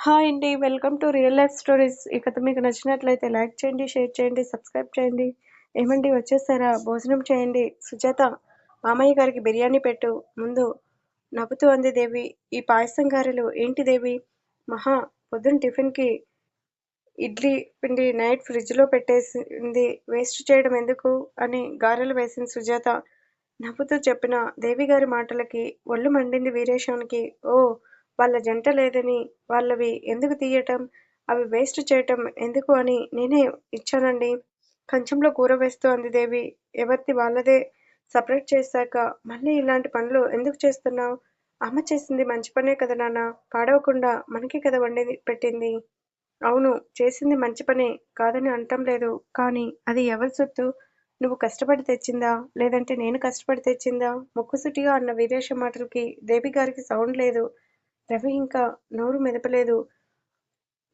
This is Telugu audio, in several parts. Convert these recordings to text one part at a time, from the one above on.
హాయ్ అండి welcome to real life stories. ఈ కథ మీకు నచ్చినట్లయితే లైక్ చేయండి షేర్ చేయండి సబ్స్క్రైబ్ చేయండి. ఏమండి వచ్చేసారా? భోజనం చేయండి. సుజాత మామయ్య గారికి బిర్యానీ పెట్టు. ముందు నవ్వుతూ అంది దేవి. ఈ పాయసం గారెలు ఏంటి దేవి? మహా పొద్దున్న టిఫిన్కి ఇడ్లీ పిండి నైట్ ఫ్రిడ్జ్లో పెట్టేసింది. వేస్ట్ చేయడం ఎందుకు? అని గారెలు వేసింది సుజాత. నవ్వుతూ చెప్పిన దేవి గారి మాటలకి ఒళ్ళు మండింది వీరేశానికి ఓ వాళ్ళ జంట లేదని వాళ్ళవి ఎందుకు తీయటం? అవి వేస్ట్ చేయటం ఎందుకు అని నేనే ఇచ్చానండి. కంచంలో కూర వేస్తూ అంది దేవి. ఎవరిది వాళ్ళదే? సపరేట్ చేశాక మళ్ళీ ఇలాంటి పనులు ఎందుకు చేస్తున్నావు? అమ్మ చేసింది మంచి పనే కదా నాన్న. పాడవకుండా మనకి కదా వండి పెట్టింది. అవును చేసింది మంచి పనే కాదని అంటం లేదు. కానీ అది ఎవరి సొత్తు? నువ్వు కష్టపడి తెచ్చిందా? లేదంటే నేను కష్టపడి తెచ్చిందా? ముక్కుసుటిగా అన్న వీరేశ మాటలకి దేవి గారికి సౌండ్ లేదు. రవి ఇంకా నోరు మెదపలేదు.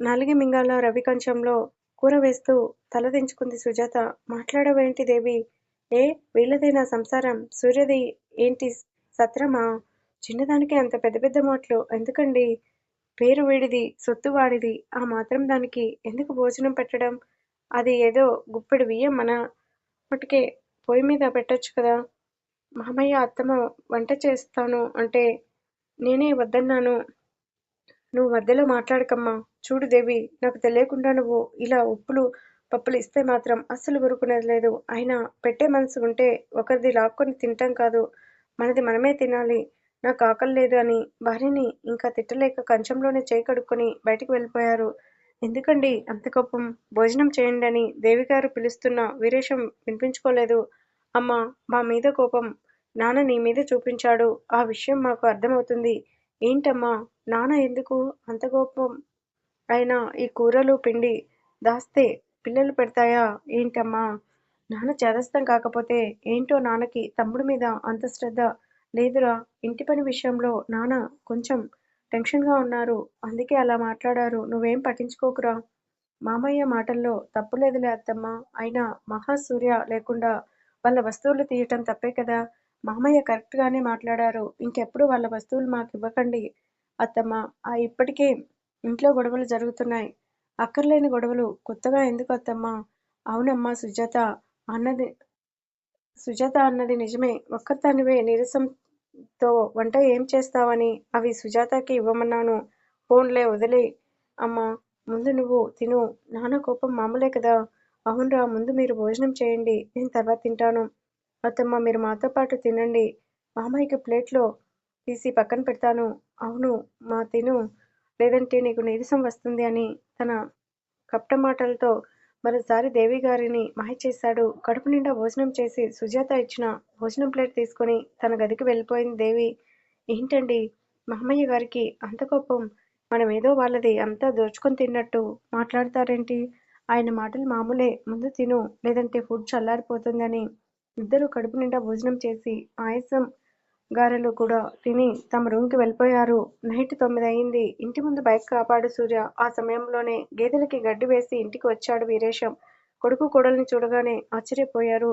నాలుగి మింగాల రవి కంచంలో కూర వేస్తూ తలదించుకుంది సుజాత. మాట్లాడవేంటి దేవి? ఏ వీళ్ళదేనా సంసారం. సూర్యది ఏంటి సత్రమా? చిన్నదానికి అంత పెద్ద పెద్ద మాటలు. ఎందుకండి? పేరు వీడిది సొత్తు వాడిది. ఆ మాత్రం దానికి ఎందుకు భోజనం పెట్టడం? అది ఏదో గుప్పెడు బియ్యం మన మటుకే పొయ్యి మీద పెట్టొచ్చు కదా. మామయ్య అత్తమ్మ వంట చేస్తాను అంటే నేనే వద్దన్నాను. నువ్వు మధ్యలో మాట్లాడకమ్మా. చూడు దేవి నాకు తెలియకుండా నువ్వు ఇలా ఉప్పులు పప్పులు ఇస్తే మాత్రం అస్సలు ఉరుకునేది లేదు. అయినా పెట్టే మనసు ఉంటే ఒకరిది లాక్కొని తినటం కాదు. మనది మనమే తినాలి. నాకు ఆకలి లేదు అని భార్యని ఇంకా తిట్టలేక కంచంలోనే చేయి కడుక్కొని బయటికి వెళ్ళిపోయారు. ఎందుకండి అంత కోపం? భోజనం చేయండి అని దేవిగారు పిలుస్తున్న వీరేశం వినిపించుకోలేదు. అమ్మా మా మీద కోపం. నాన్న నీ మీద చూపించాడు. ఆ విషయం మాకు అర్థమవుతుంది. ఏంటమ్మా? నాన్న ఎందుకు అంత కోపం? అయినా ఈ కూరలు పిండి దాస్తే పిల్లలు పెడతాయా? ఏంటమ్మా? నాన్న చేదస్తం కాకపోతే ఏంటో నాన్నకి తమ్ముడి మీద అంత శ్రద్ధ లేదురా. ఇంటి పని విషయంలో నాన్న కొంచెం టెన్షన్గా ఉన్నారు. అందుకే అలా మాట్లాడారు. నువ్వేం పట్టించుకోకురా. మామయ్య మాటల్లో తప్పులేదులే అత్తమ్మ. అయినా మహాసూర్య లేకుండా వాళ్ళ వస్తువులు తీయటం తప్పే కదా. మామయ్య కరెక్ట్గానే మాట్లాడారు. ఇంకెప్పుడు వాళ్ళ వస్తువులు మాకు ఇవ్వకండి అత్తమ్మ. ఆ ఇప్పటికే ఇంట్లో గొడవలు జరుగుతున్నాయి. అక్కర్లేని గొడవలు. కొత్తగా ఎందుకు అత్తమ్మ? అవునమ్మా సుజాత అన్నది సుజాత అన్నది నిజమే. ఒక్కతనివే నీరసంతో వంట ఏం చేస్తావని అవి సుజాతకి ఇవ్వమన్నాను. ఫోన్లే వదిలే. అమ్మా ముందు నువ్వు తిను. నాన్న కోపం మామూలే కదా. అవునరా ముందు మీరు భోజనం చేయండి. నేను తర్వాత తింటాను. అత్తమ్మ మీరు మాతో పాటు తినండి. మామయ్యకి ప్లేట్లో తీసి పక్కన పెడతాను. అవును మా తిను. లేదంటే నీకు నీరసం వస్తుంది అని తన కప్ట మాటలతో మరోసారి దేవి గారిని మాయ చేశాడు. కడుపు నిండా భోజనం చేసి సుజాత ఇచ్చిన భోజనం ప్లేట్ తీసుకొని తన గదికి వెళ్ళిపోయింది దేవి. ఏంటండి? మామయ్య గారికి అంత కోపం. మనం ఏదో వాళ్ళది అంతా దోచుకొని తిన్నట్టు మాట్లాడతారేంటి? ఆయన మాటలు మామూలే. ముందు తిను. లేదంటే ఫుడ్ చల్లారిపోతుందని ఇద్దరూ కడుపు నిండా భోజనం చేసి ఆయాసం గారెలు కూడా తిని తమ రూమ్కి వెళ్ళిపోయారు. నైట్ తొమ్మిది అయింది. ఇంటి ముందు బైక్ కాపాడు సూర్య. ఆ సమయంలోనే గేదెలకి గడ్డి వేసి ఇంటికి వచ్చాడు వీరేశం. కొడుకు కోడల్ని చూడగానే ఆశ్చర్యపోయారు.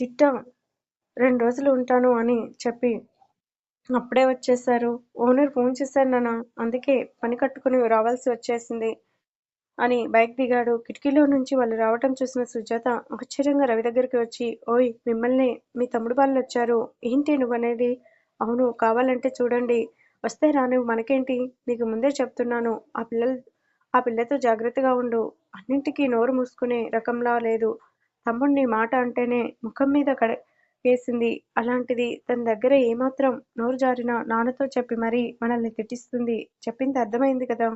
చిట్ట రెండు రోజులు ఉంటాను అని చెప్పి అప్పుడే వచ్చేసారు ఓనర్ ఫోన్ చేశారు నాన్న. అందుకే పని కట్టుకుని రావాల్సి వచ్చేసింది. అని బైక్ దిగాడు. కిటికీలో నుంచి వాళ్ళు రావటం చూసిన సుజాత ఆశ్చర్యంగా రవి దగ్గరికి వచ్చి ఓయ్ మిమ్మల్ని మీ తమ్ముడు వాళ్ళు వచ్చారు. ఏంటి నువ్వు అనేది? అవును కావాలంటే చూడండి. వస్తే రాను మనకేంటి? నీకు ముందే చెప్తున్నాను. ఆ పిల్లలు ఆ పిల్లతో జాగ్రత్తగా ఉండు. అన్నింటికీ నోరు మూసుకునే రకంలా లేదు. తమ్ముడిని మాట అంటేనే ముఖం మీద కడ వేసింది అలాంటిది తన దగ్గర ఏమాత్రం నోరు జారినా నాన్నతో చెప్పి మరీ మనల్ని తిట్టిస్తుంది. చెప్పింది అర్థమైంది కదా?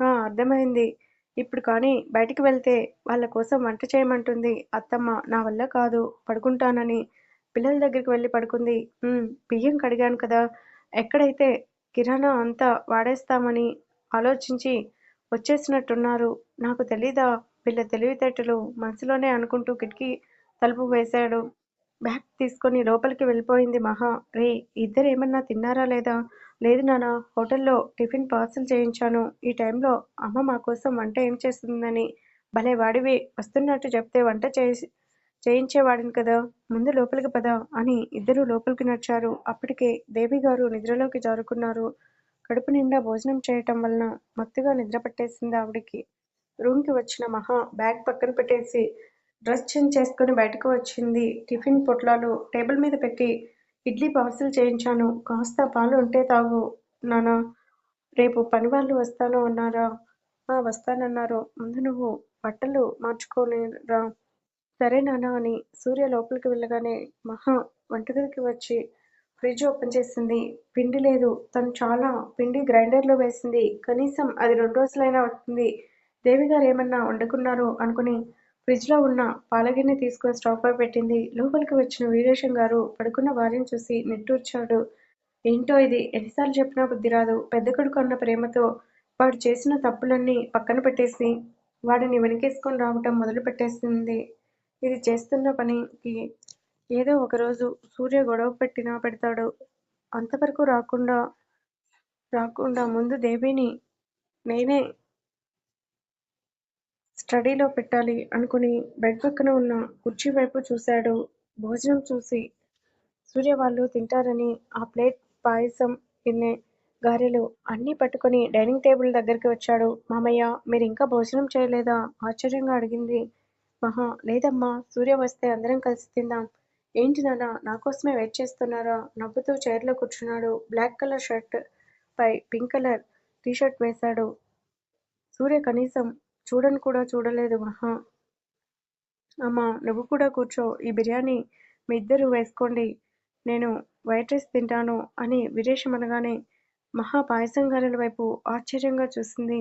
ఆ అర్థమైంది. ఇప్పుడు కానీ బయటికి వెళ్తే వాళ్ళ కోసం వంట చేయమంటుంది. అత్తమ్మ నా వల్ల కాదు పడుకుంటానని. పిల్లల దగ్గరికి వెళ్ళి పడుకుంది. బియ్యం కడిగాను కదా. ఎక్కడైతే కిరాణా అంతా వాడేస్తామని ఆలోచించి వచ్చేసినట్టున్నారు. నాకు తెలీదా? వీళ్ళ తెలివితేటలు మనసులోనే అనుకుంటూ కిటికీ తలుపు వేశాడు. బ్యాగ్ తీసుకొని లోపలికి వెళ్ళిపోయింది మహా. రే ఇద్దరు ఏమన్నా తిన్నారా లేదా? లేదు నాన్న హోటల్లో టిఫిన్ పార్సల్ చేయించాను ఈ టైంలో అమ్మ మా కోసం వంట ఏం చేస్తుందని భలే వాడివి వస్తున్నట్టు చెప్తే వంట చేసి చేయించేవాడిని కదా ముందు లోపలికి పద అని ఇద్దరూ లోపలికి నడిచారు అప్పటికే దేవి గారు నిద్రలోకి జారుకున్నారు కడుపు నిండా భోజనం చేయటం వలన మత్తుగా నిద్ర పట్టేసింది ఆవిడికి. రూమ్కి వచ్చిన మహా బ్యాగ్ పక్కన పెట్టేసి డ్రెస్ చేంజ్ చేసుకుని బయటకు వచ్చింది. టిఫిన్ పొట్లాలు టేబుల్ మీద పెట్టి ఇడ్లీ పార్సిల్ చేయించాను. కాస్త పాలు ఉంటే తాగు నాన్నా. రేపు పనివాళ్ళు వస్తాను అన్నారా? ఆ వస్తానన్నారు. ముందు నువ్వు బట్టలు మార్చుకునిరా. సరే నాన్నా అని సూర్య లోపలికి వెళ్ళగానే మహా వంటగదికి వచ్చి ఫ్రిడ్జ్ ఓపెన్ చేసింది. పిండి లేదు. తను చాలా పిండి గ్రైండర్లో వేసింది. కనీసం అది రెండు రోజులైనా వస్తుంది. దేవిగారు ఏమన్నా వండుకున్నారు అనుకుని ఫ్రిడ్జ్లో ఉన్న పాలగిన్నె తీసుకుని స్టవ్పై పెట్టింది. లోపలికి వచ్చిన వీరేశం గారు పడుకున్న భార్యను చూసి నిట్టూర్చాడు. ఏంటో ఇది ఎన్నిసార్లు చెప్పినా బుద్ధి రాదు పెద్ద కొడుకు అన్న ప్రేమతో వాడు చేసిన తప్పులన్నీ పక్కన పెట్టేసి వాడిని వెనకేసుకొని రావటం మొదలు పెట్టేసింది. ఇది చేస్తున్న పనికి ఏదో ఒకరోజు సూర్య గొడవ పెట్టినా పెడతాడు. అంతవరకు రాకుండా రాకుండా ముందు దేవిని నేనే స్టడీలో పెట్టాలి అనుకుని బెడ్ పక్కన ఉన్న కుర్చీ వైపు చూశాడు. భోజనం చూసి సూర్య వాళ్ళు తింటారని ఆ ప్లేట్ పాయసం, గిన్నె, గారెలు అన్నీ పట్టుకొని డైనింగ్ టేబుల్ దగ్గరికి వచ్చాడు. మామయ్య మీరు ఇంకా భోజనం చేయలేదా? ఆశ్చర్యంగా అడిగింది మహా. లేదమ్మా! సూర్య వస్తే అందరం కలిసి తిందాం. ఏంటి నన్నా నా కోసమే వెయిట్ చేస్తున్నారా? నవ్వుతూ చైర్లో కూర్చున్నాడు. బ్లాక్ కలర్ షర్ట్ పై పింక్ కలర్ టీషర్ట్ వేశాడు. సూర్య కనీసం చూడను కూడా చూడలేదు మహా. అమ్మా నువ్వు కూడా కూర్చో. ఈ బిర్యానీ మీ ఇద్దరు వేసుకోండి. నేను వైట్ రైస్ తింటాను అని విరేషం అనగానే మహా పాయసం గారెల వైపు ఆశ్చర్యంగా చూసింది.